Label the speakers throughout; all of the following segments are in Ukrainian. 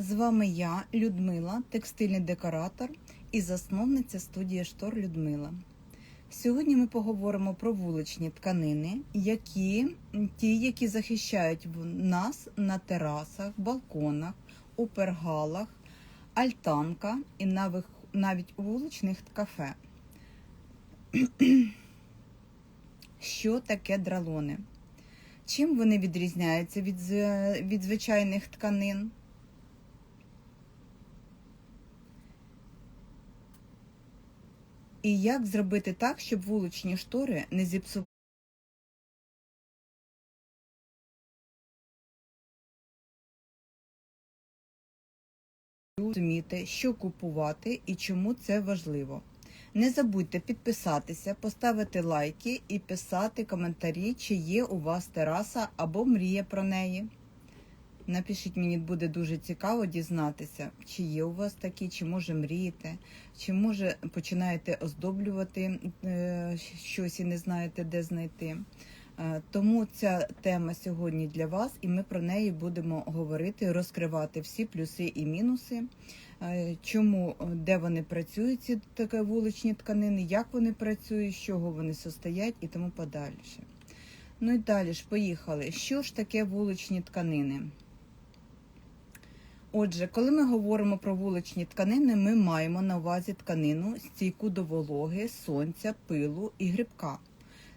Speaker 1: З вами я, Людмила, текстильний декоратор і засновниця студії Штор Людмила. Сьогодні ми поговоримо про вуличні тканини, які ті, які захищають нас на терасах, балконах, у пергалах, альтанках і навіть у вуличних кафе. Що таке дралони? Чим вони відрізняються від, від звичайних тканин? І як зробити так, щоб вуличні штори не зіпсували? Розуміти, що купувати і чому це важливо. Не забудьте підписатися, поставити лайки і писати коментарі, чи є у вас тераса або мрія про неї. Напишіть, мені буде дуже цікаво дізнатися, чи є у вас такі, чи може мрієте, чи може починаєте оздоблювати е, щось і не знаєте, де знайти. Е, Тому ця тема сьогодні для вас, і ми про неї будемо говорити, розкривати всі плюси і мінуси, е, чому, де вони працюють, ці такі вуличні тканини, як вони працюють, з чого вони состоять і тому подальше. Ну і далі ж поїхали. Що ж таке вуличні тканини? Отже, коли ми говоримо про вуличні тканини, ми маємо на увазі тканину стійку до вологи, сонця, пилу і грибка.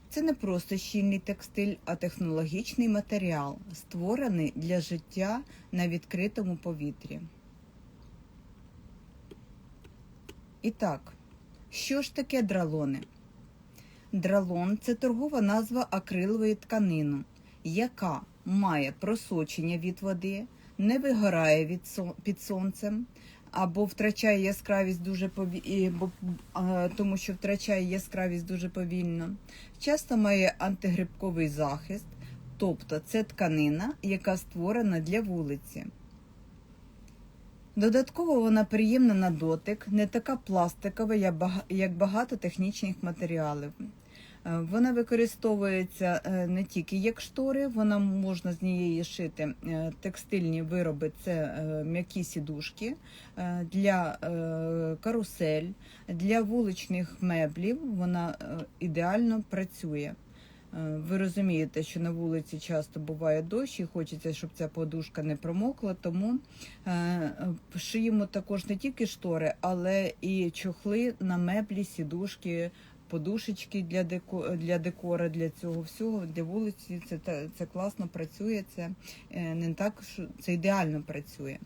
Speaker 1: Це не просто щільний текстиль, а технологічний матеріал, створений для життя на відкритому повітрі. І так, що ж таке дралони? Дралон це торгова назва акрилової тканини, яка має просочення від води, не вигорає від під сонцем або втрачає яскравість дуже повільно, тому що втрачає яскравість дуже повільно. Часто має антигрибковий захист, тобто це тканина, яка створена для вулиці. Додатково вона приємна на дотик, не така пластикова, як багато технічних матеріалів. Е, Вона використовується е, не тільки як штори, вона можна з неї шити е, текстильні вироби, це м'які сідушки для карусель, для вуличних меблів. Вона ідеально працює. Ви розумієте, що на вулиці часто буває дощ і хочеться, щоб ця подушка не промокла, тому шиємо також не тільки штори, але і чохли на меблі, сідушки, подушечки для деко, для декора, для цього всього, для вулиці. Це це класно працює. Це е, не так, що це ідеально працює.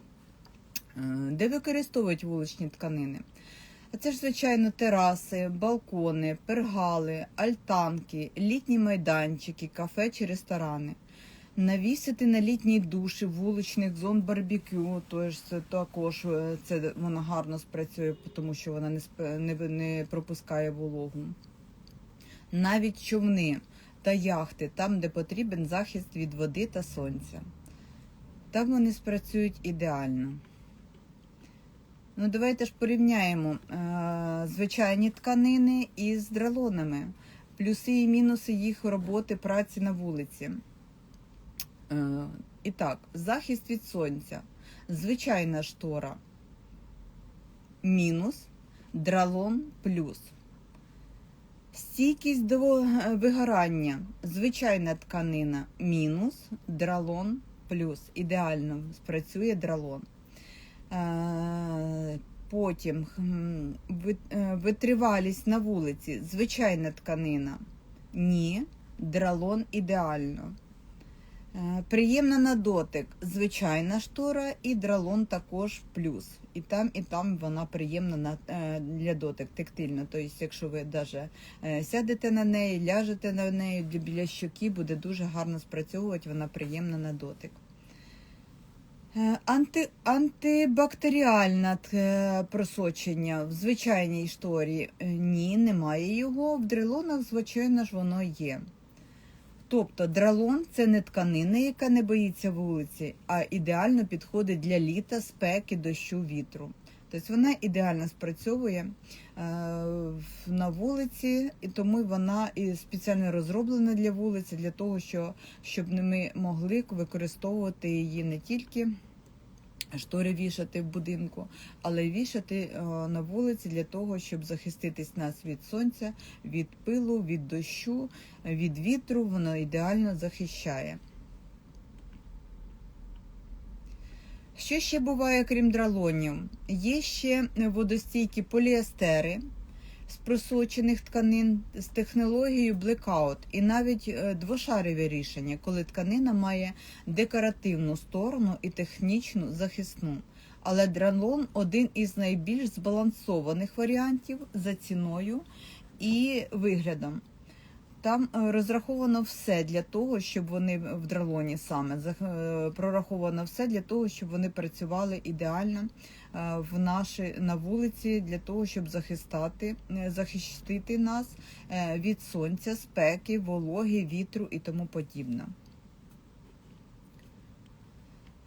Speaker 1: Е, Де використовують вуличні тканини? Це ж, звичайно, тераси, балкони, пергали, альтанки, літні майданчики, кафе чи ресторани. Навісити на літні душі вуличних зон барбекю, тож це також е, це вона гарно спрацює, тому що вона не, сп- не, не пропускає вологу. Навіть човни та яхти, там, де потрібен захист від води та сонця. Там вони спрацюють ідеально. Ну, давайте ж порівняємо е, звичайні тканини із дралонами, плюси і мінуси їх роботи праці на вулиці. Е, і так, захист від сонця, звичайна штора, мінус, дралон плюс. Стійкість до вигорання, звичайна тканина мінус, дралон плюс. Ідеально спрацює дралон. Е, Потім е, витривалість на вулиці, звичайна тканина. Ні, дралон ідеально. Е, Приємна на дотик, звичайна штора і дралон також плюс. І там, і там вона приємна на, е, для дотик, тактильно. Тобто, якщо ви даже е, сядете на неї, ляжете на неї біля щоки, буде дуже гарно спрацьовувати, вона приємна на дотик. Анти, антибактеріальне просочення в звичайній шторі ні, немає його. В дрелонах, звичайно ж, воно є. Тобто дралон це не тканина, яка не боїться вулиці, а ідеально підходить для літа, спеки, дощу, вітру. Тобто вона ідеально спрацьовує е, на вулиці, і тому вона і спеціально розроблена для вулиці, для того, що, щоб ми могли використовувати її не тільки штори вішати в будинку, але вішати е, на вулиці для того, щоб захиститись нас від сонця, від пилу, від дощу, від вітру. Воно ідеально захищає. Що ще буває, крім дралонів? Є ще водостійкі поліестери з просочених тканин з технологією блекаут, і навіть двошареві двошарові рішення, коли тканина має декоративну сторону і технічну захисну. Але дралон один із найбільш збалансованих варіантів за ціною і виглядом. Там е, розраховано все для того, щоб вони в дралоні саме е, прораховано все для того, щоб вони працювали ідеально е, в наші на вулиці для того, щоб захистати, захистити нас від сонця, спеки, вологи, вітру і тому подібне.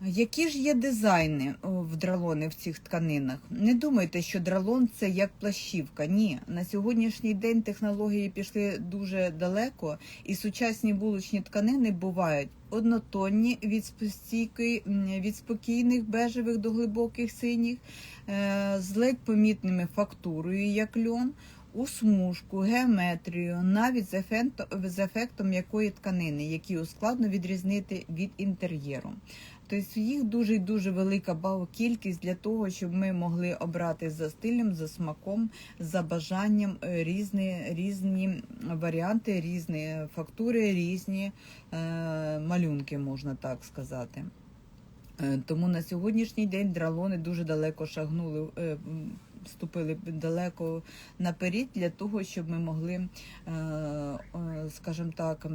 Speaker 1: Які ж є дизайни в дралони в цих тканинах? Не думайте, що дралон це як плащівка. Ні, на сьогоднішній день технології пішли дуже далеко, і сучасні вуличні тканини бувають однотонні від м, від спокійних бежевих до глибоких синіх, е, з ледь помітними фактурою, як льон. У смужку, геометрію, навіть з ефектом, м'якої тканини, які складно відрізнити від інтер'єру. Тобто їх дуже дуже велика кількість для того, щоб ми могли обрати за стилем, за смаком, за бажанням е, різні, різні варіанти, різні фактури, різні е, малюнки, можна так сказати. Е, Тому на сьогоднішній день дралони дуже далеко шагнули, е, м, ступили далеко наперед для того, щоб ми могли, е, скажімо так,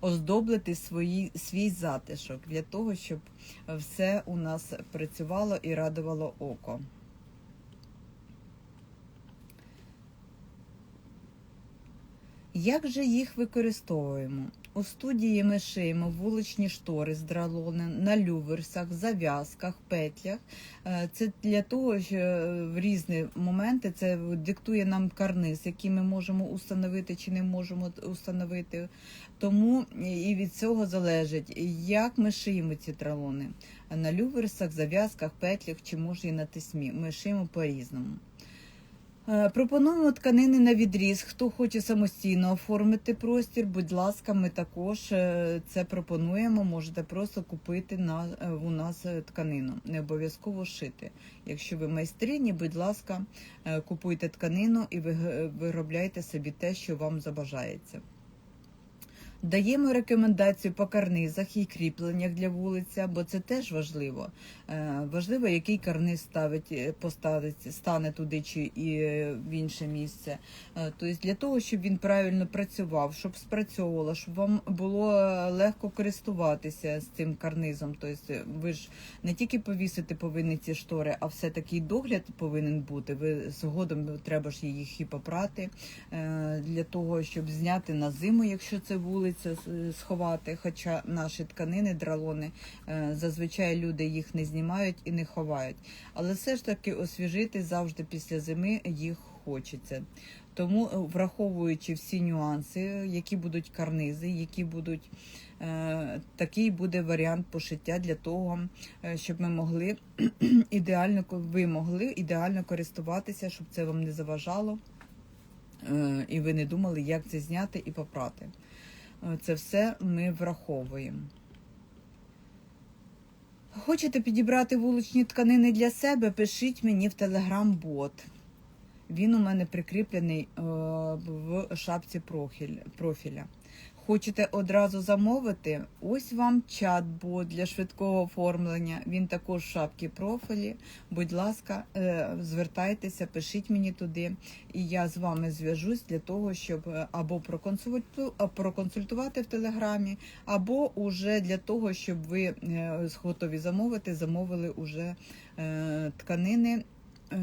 Speaker 1: оздоблити свої, свій затишок для того, щоб все у нас працювало і радувало око. Як же їх використовуємо? У студії ми шиємо вуличні штори з дралони на люверсах, зав'язках, петлях. Е, Це для того, що е, в різні моменти це диктує нам карниз, який ми можемо установити чи не можемо установити. Тому і від цього залежить, як ми шиємо ці дралони. На люверсах, зав'язках, петлях чи може і на тисмі. Ми шиємо по-різному. Е, Пропонуємо тканини на відріз. Хто хоче самостійно оформити простір, будь ласка, ми також е, це пропонуємо. Можете просто купити на, е, у нас е, тканину. Не обов'язково шити. Якщо ви майстрині, будь ласка, е, купуйте тканину і виробляйте собі те, що вам забажається. Даємо рекомендацію по карнизах і кріпленнях для вулиця, бо це теж важливо. Е, Важливо, який карниз ставить, е, поставить, стане туди чи і е, в інше місце. Тобто для того, щоб він правильно працював, щоб спрацьовувало, щоб вам було легко користуватися з цим карнизом. Тобто ви ж не тільки повісити повинні ці штори, а все-таки догляд повинен бути. Ви згодом треба ж їх і попрати для того, щоб зняти на зиму, якщо це вулиця, с- сховати. Хоча наші тканини, дралони, е, зазвичай люди їх не знімають і не ховають. Але все ж таки освіжити завжди після зими їх хочеться. Тому, е, враховуючи всі нюанси, які будуть карнизи, які будуть е, такий буде варіант пошиття для того, е, щоб ми могли ідеально ви могли ідеально користуватися, щоб це вам не заважало, е, і ви не думали, як це зняти і попрати. Е, Це все ми враховуємо. Хочете підібрати вуличні тканини для себе? Пишіть мені в телеграм-бот. Він у мене прикріплений е, в шапці профіля. Хочете одразу замовити? Ось вам чат-бот для швидкого оформлення. Він також в шапці профілі. Будь ласка, е, звертайтеся, пишіть мені туди, і я з вами зв'яжусь для того, щоб е, або проконсультувати в телеграмі, або уже для того, щоб ви е, готові замовити, замовили уже е, тканини е,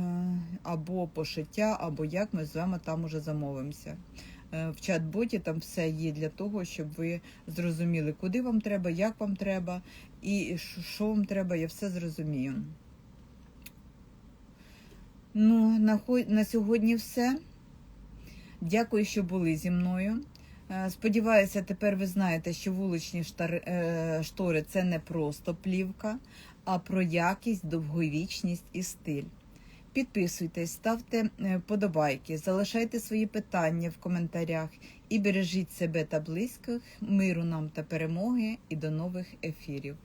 Speaker 1: або пошиття, або як ми з вами там уже замовимося. Е, В чат-боті там все є для того, щоб ви зрозуміли, куди вам треба, як вам треба і що- вам треба, я все зрозумію. Ну, на, на сьогодні все. Дякую, що були зі мною. Е, Сподіваюся, тепер ви знаєте, що вуличні е, штори це не просто плівка, а про якість, довговічність і стиль. Підписуйтесь, ставте е, подобайки, залишайте свої питання в коментарях і бережіть себе та близьких, миру нам та перемоги і до нових ефірів.